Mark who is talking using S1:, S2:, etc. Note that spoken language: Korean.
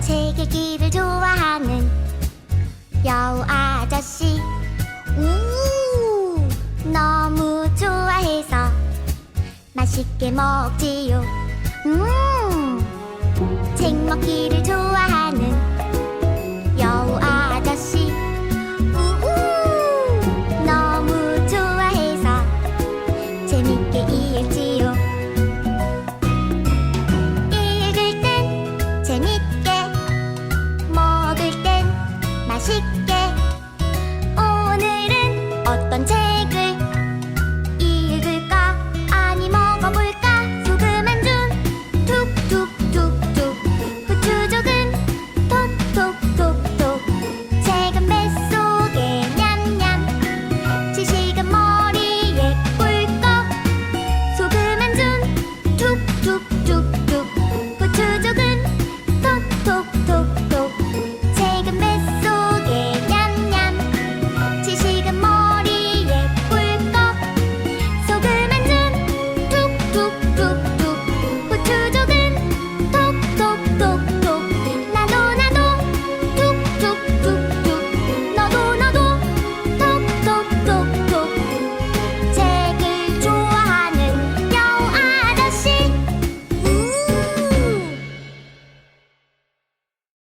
S1: 책 읽기를 좋아하는 여우 아저씨. 우 너무 좋아해서 맛있게 먹지요. 음책 먹기를 좋아하는 是